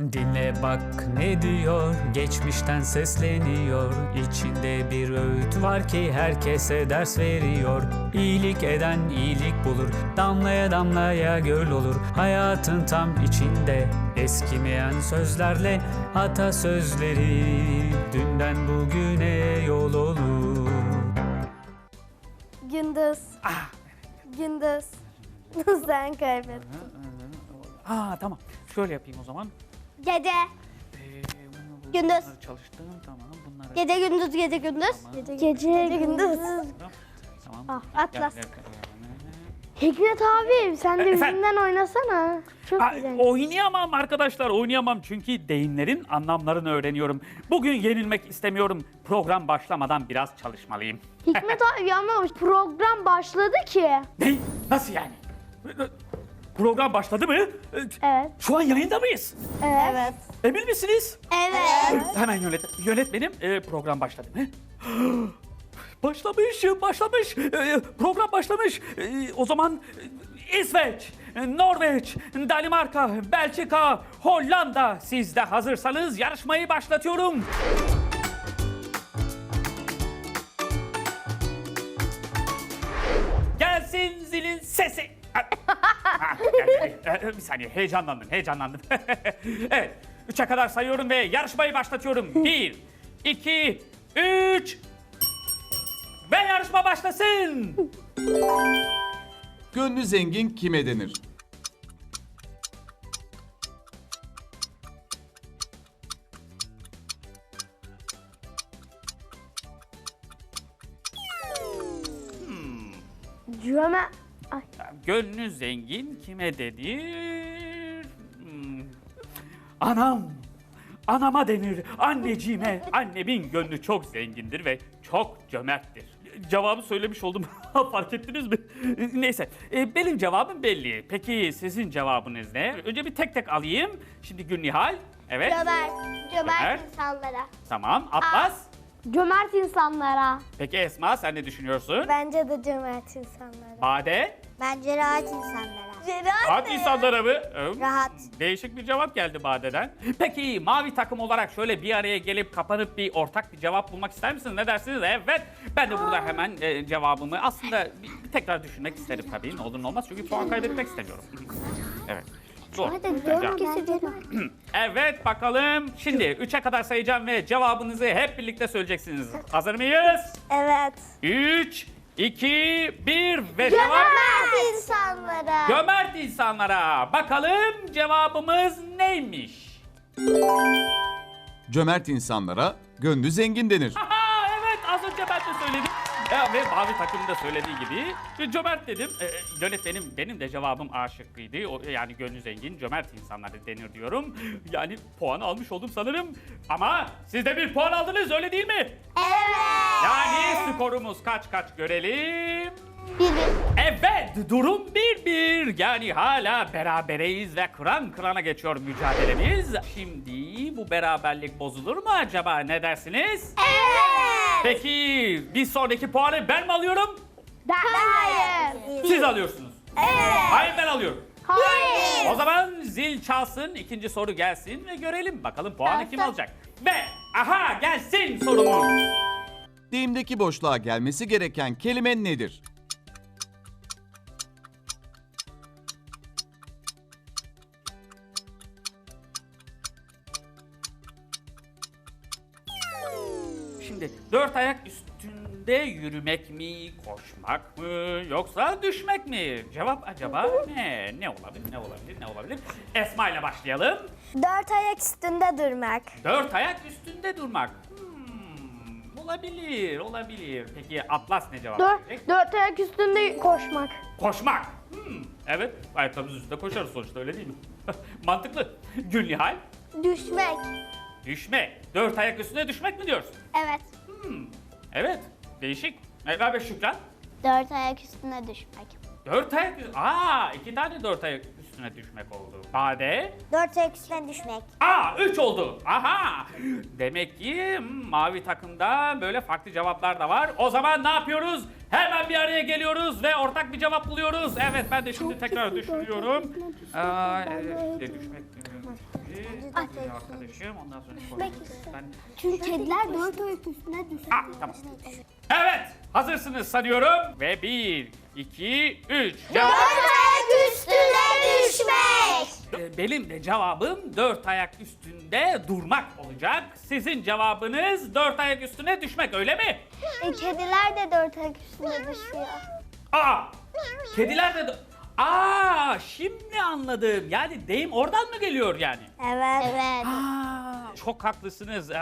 Dinle bak ne diyor geçmişten sesleniyor İçinde bir öğüt var ki herkese ders veriyor İyilik eden iyilik bulur Damlaya damlaya göl olur Hayatın tam içinde Eskimeyen sözlerle atasözleri Dünden bugüne yol olur Gündüz. Gündüz. Sen kaybettin. Ha tamam. Şöyle yapayım o zaman. Gece. Ee, Gündüz. Bunları çalıştım tamam. Bunları Gece gündüz gece gündüz. Gece, gece, gündüz. tamam. Ah, Atlas. Hikmet abi sen de Efendim? bizimden oynasana. Çok güzel. oynayamam arkadaşlar oynayamam çünkü deyimlerin anlamlarını öğreniyorum. Bugün yenilmek istemiyorum. Program başlamadan biraz çalışmalıyım. Hikmet abi ama program başladı ki. Ne? Nasıl yani? Program başladı mı? Evet. Şu an yayında mıyız? Evet. Emin misiniz? Evet. Hemen yönet yönetmenim e, program başladı mı? Başlamış, başlamış. E, program başlamış. E, o zaman e, İsveç, e, Norveç, Danimarka, Belçika, Hollanda. Siz de hazırsanız yarışmayı başlatıyorum. Gelsin zilin sesi. Ha, geldi. E, Bir saniye heyecanlandım, heyecanlandım. evet, üçe kadar sayıyorum ve yarışmayı başlatıyorum. Bir, iki, üç ve yarışma başlasın. Gönlü zengin kime denir? Cöme... Ay. Gönlü zengin kime denir? Hmm. Anam. Anama denir, anneciğime. Annemin gönlü çok zengindir ve çok cömerttir. Cevabı söylemiş oldum. Fark ettiniz mi? Neyse, e, benim cevabım belli. Peki sizin cevabınız ne? Önce bir tek tek alayım. Şimdi Gülnihal. Evet. Cömert. Cömert Evet. insanlara. Tamam. Atlas. Cömert insanlara. Peki Esma sen ne düşünüyorsun? Bence de cömert insanlara. Bade. Bence rahat insanlara. Rahat Rahat insanlara mı? Rahat. Değişik bir cevap geldi Bade'den. Peki mavi takım olarak şöyle bir araya gelip kapanıp bir ortak bir cevap bulmak ister misiniz? Ne dersiniz? Evet. Ben de burada hemen e, cevabımı aslında bir, bir tekrar düşünmek isterim tabii. Ne olur ne olmaz çünkü puan kaybetmek istemiyorum. evet. Zor. Evet bakalım. Şimdi 3'e kadar sayacağım ve cevabınızı hep birlikte söyleyeceksiniz. Hazır mıyız? Evet. 3, 2, 1 ve cevap... Cömert insanlara. Cömert insanlara. Bakalım cevabımız neymiş? Cömert insanlara gönlü zengin denir. Aha evet az önce ben de söyledim. Ya, ve mavi takım da söylediği gibi e, cömert dedim. E, yönetmenim benim de cevabım A şıkkıydı. O, yani gönlü zengin cömert insanlar denir diyorum. Yani puan almış oldum sanırım. Ama siz de bir puan aldınız öyle değil mi? Evet. Yani skorumuz kaç kaç görelim. Evet durum 1-1. Yani hala berabereyiz ve kıran kırana geçiyor mücadelemiz. Şimdi bu beraberlik bozulur mu acaba ne dersiniz? Evet. Peki bir sonraki puanı ben mi alıyorum? Hayır. Siz alıyorsunuz. Evet. Hayır ben alıyorum. Hayır. O zaman zil çalsın, ikinci soru gelsin ve görelim bakalım puanı kim alacak. Ve aha gelsin sorumuz. Deyimdeki boşluğa gelmesi gereken kelime nedir? Dört ayak üstünde yürümek mi, koşmak mı yoksa düşmek mi? Cevap acaba ne? Ne olabilir, ne olabilir, ne olabilir? Esma ile başlayalım. Dört ayak üstünde durmak. Dört ayak üstünde durmak. Hmm, olabilir, olabilir. Peki Atlas ne cevap Dört, verecek? dört ayak üstünde koşmak. Koşmak. Hmm, evet, ayakkabımız üstünde koşarız sonuçta öyle değil mi? Mantıklı. Gülnihal, Düşmek. düşme. Dört ayak üstünde düşmek mi diyorsun? Evet. Hmm, evet, değişik. Merhaba ve Şükran. Dört ayak üstüne düşmek. Dört ayak Aa iki tane dört ayak üstüne düşmek oldu. Bade. Dört ayak üstüne düşmek. Aa üç oldu. Aha. Demek ki hmm, mavi takımda böyle farklı cevaplar da var. O zaman ne yapıyoruz? Hemen bir araya geliyoruz ve ortak bir cevap buluyoruz. Evet ben de şimdi tekrar düşünüyorum. Aa, düşmek. Arkadaşım ondan sonra koyalım. Ben... Çünkü kediler dört ayak üstüne düşüyor. Ah, tamam. Evet hazırsınız sanıyorum. Ve bir, iki, üç. Cevap. ayak üstüne düşmek. Ee, Benim de cevabım dört ayak üstünde durmak olacak. Sizin cevabınız dört ayak üstüne düşmek öyle mi? E, kediler de dört ayak üstüne düşüyor. Aa! Kediler de... Aa, şimdi anladım. Yani deyim oradan mı geliyor yani? Evet. Evet. Aa, çok haklısınız. Ee,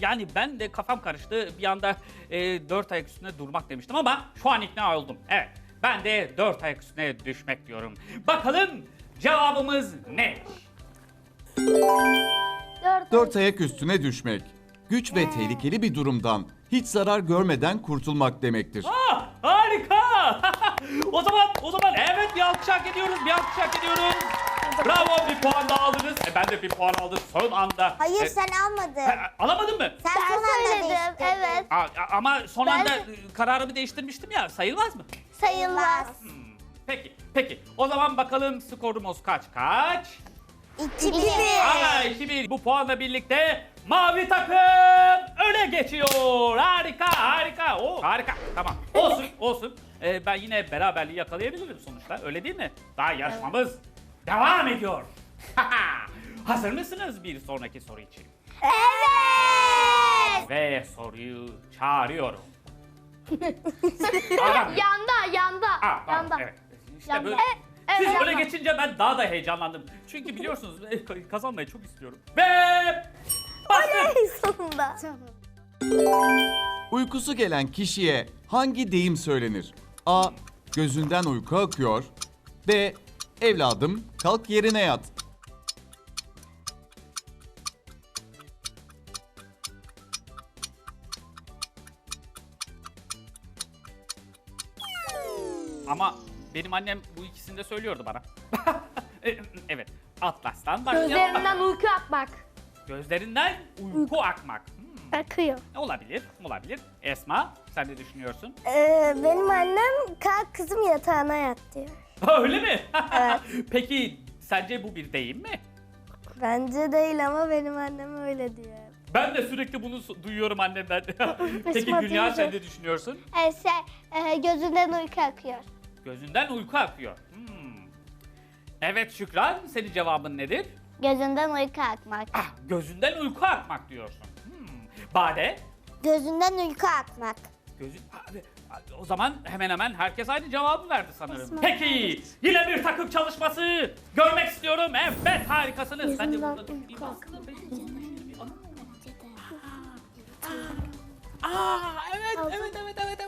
Yani ben de kafam karıştı. Bir anda e, dört ayak üstünde durmak demiştim ama şu an ikna oldum. Evet, ben de dört ayak üstüne düşmek diyorum. Bakalım cevabımız ne? Dört. Dört ayak üstüne düşmek. Güç ve tehlikeli bir durumdan hiç zarar görmeden kurtulmak demektir. Aa, harika! o zaman, o zaman evet bir alkış hak ediyoruz, bir alkış hak ediyoruz. Bravo, bir puan daha aldınız. E, ben de bir puan aldım son anda. Hayır E, sen almadın. ha, alamadın mı? Sen son anda değiştirdin. Evet. A- ama son Ben- anda e, kararımı değiştirmiştim ya, sayılmaz mı? Sayılmaz. Peki, peki. O zaman bakalım skorumuz kaç kaç? İki bir. Aa, 2-1. Bu puanla birlikte mavi takım öne geçiyor. Harika, harika. Oo, harika. Tamam. Olsun, olsun. Ee, ben yine beraberliği yakalayabilirim sonuçta. Öyle değil mi? Daha yarışmamız devam ediyor. Hazır mısınız bir sonraki soru için? Evet. Ve soruyu çağırıyorum. Yanda, yanda. Aa, tamam, yanda. evet. İşte böyle. Evet, Siz yanda. öyle geçince ben daha da heyecanlandım. Çünkü biliyorsunuz e, kazanmayı çok istiyorum. Ve bastım. Sonunda. Uykusu gelen kişiye hangi deyim söylenir? A. Gözünden uyku akıyor. B. Evladım kalk yerine yat. Annem bu ikisini de söylüyordu bana. E, evet. Atlas'tan başlayalım. Gözlerinden uyku akmak. Gözlerinden uyku akmak. Hmm, Akıyor. olabilir, olabilir. Esma, sen ne düşünüyorsun? Ee, benim annem kalk kızım yatağına yat diyor. Öyle mi? Peki sence bu bir deyim mi? Bence değil ama benim annem öyle diyor. Ben de sürekli bunu su- duyuyorum annemden. Peki Esma Dünya teyze. sen ne düşünüyorsun? Ee, şey, e, gözünden uyku akıyor. Gözünden uyku akıyor. Hmm. Evet Şükran, senin cevabın nedir? Gözünden uyku akmak. Ah, gözünden uyku akmak diyorsun. Hmm. Bade, Gözünden uyku akmak. gözü... Abi, o zaman hemen hemen herkes aynı cevabı verdi sanırım. Peki, yine bir takım çalışması görmek istiyorum. Evet, harikasınız. Ben de burada anım olmadı. Aa, evet, evet, evet, evet, evet.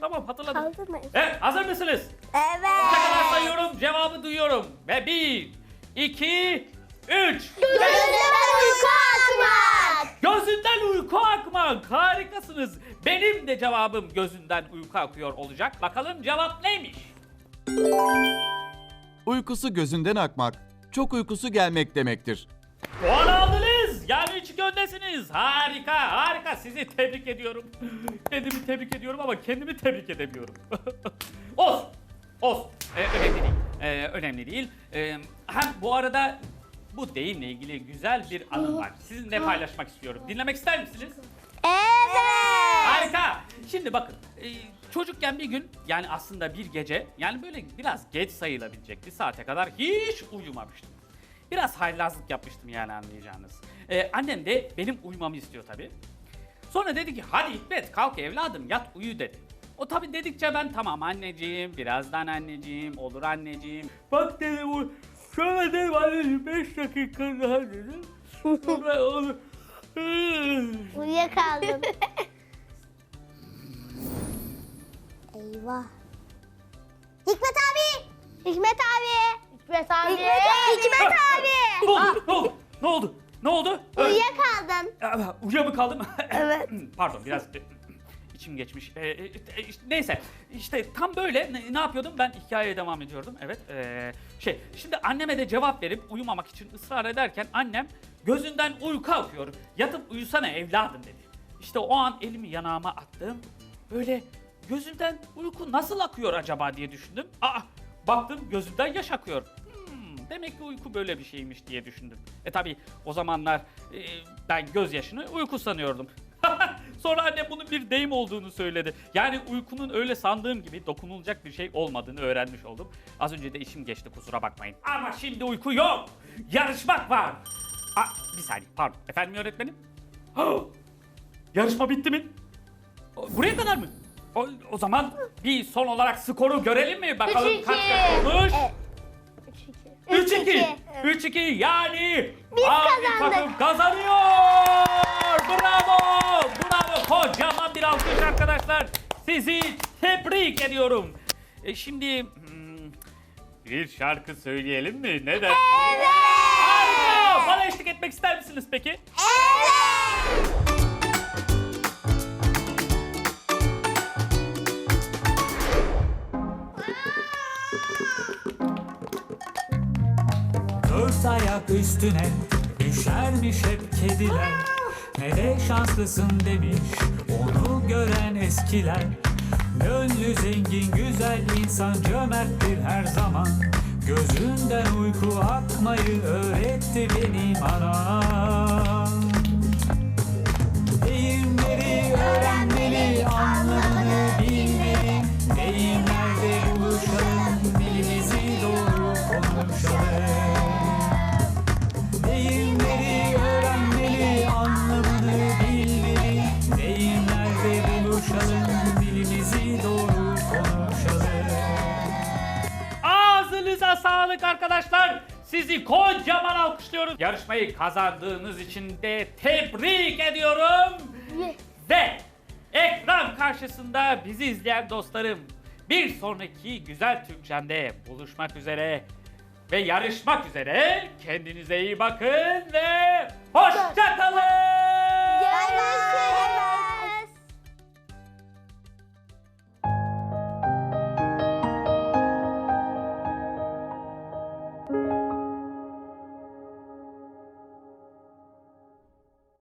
Tamam, hatırladım. Kaldı mı? Evet, hazır mısınız? Evet. Tekrar sayıyorum, cevabı duyuyorum. Ve bir, iki, üç. Gözünden uyku akmak. Gözünden uyku akmak. Harikasınız. Benim de cevabım gözünden uyku akıyor olacak. Bakalım cevap neymiş? Uykusu gözünden akmak, çok uykusu gelmek demektir. Puan aldınız. Öndesiniz. Harika, harika. Sizi tebrik ediyorum. Kendimi tebrik ediyorum ama kendimi tebrik edemiyorum. olsun, olsun. Ee, önemli değil. Ee, önemli değil. Ee, hem bu arada bu deyimle ilgili güzel bir anım var. Sizinle paylaşmak istiyorum. Dinlemek ister misiniz? Evet. Harika. Şimdi bakın e, çocukken bir gün yani aslında bir gece yani böyle biraz geç sayılabilecek bir saate kadar hiç uyumamıştım. Biraz haylazlık yapmıştım yani anlayacağınız. E, annem de benim uyumamı istiyor tabii. Sonra dedi ki hadi Hikmet kalk evladım yat uyu dedi. O tabii dedikçe ben tamam anneciğim birazdan anneciğim olur anneciğim. Bak dedim o şöyle dedim anneciğim 5 dakika daha dedim. Sonra olur. Uyuyakaldım. Eyvah. Hikmet abi. Hikmet abi. Hikmet abi. Hikmet, Hikmet abi. Ne oldu? Ne oldu? Ne oldu? Ne oldu? Uyuyakaldın. Aa, Uyuya mı kaldım? Evet. Pardon biraz e, içim geçmiş. E, e, e, işte neyse işte tam böyle ne, ne yapıyordum? Ben hikayeye devam ediyordum. Evet. şey şimdi anneme de cevap verip uyumamak için ısrar ederken annem gözünden uyku akıyor. Yatıp uyusana evladım dedi. İşte o an elimi yanağıma attım. Böyle gözünden uyku nasıl akıyor acaba diye düşündüm. Aa baktım gözünden yaş akıyor. Demek ki uyku böyle bir şeymiş diye düşündüm. E tabi o zamanlar e, ben gözyaşını uyku sanıyordum. Sonra annem bunun bir deyim olduğunu söyledi. Yani uykunun öyle sandığım gibi dokunulacak bir şey olmadığını öğrenmiş oldum. Az önce de işim geçti kusura bakmayın. Ama şimdi uyku yok. Yarışmak var. Aa, bir saniye pardon. Efendim öğretmenim? Oh! Yarışma bitti mi? Buraya kadar mı? O, o zaman bir son olarak skoru görelim mi? Bakalım kaç kaç olmuş? Evet. 3 2. 3 2 yani Biz mavi takım kazanıyor. Bravo. Bravo. Kocaman bir alkış arkadaşlar. Sizi tebrik ediyorum. E şimdi hmm, bir şarkı söyleyelim mi? Ne dersiniz? Harika. Bana eşlik etmek ister misiniz peki? Üstüne düşermiş hep kediler. Ne de şanslısın demiş onu gören eskiler. Gönlü zengin güzel insan cömerttir her zaman. Gözünden uyku akmayı öğretti benim anam. Deyimleri öğrenmeli, anlamını bilmeli. Deyimlerde buluşalım, dilimizi doğru konuşalım Sizi kocaman alkışlıyoruz. Yarışmayı kazandığınız için de tebrik ediyorum. Ve ekran karşısında bizi izleyen dostlarım bir sonraki güzel Türkçem'de buluşmak üzere ve yarışmak üzere kendinize iyi bakın ve hoşça kalın.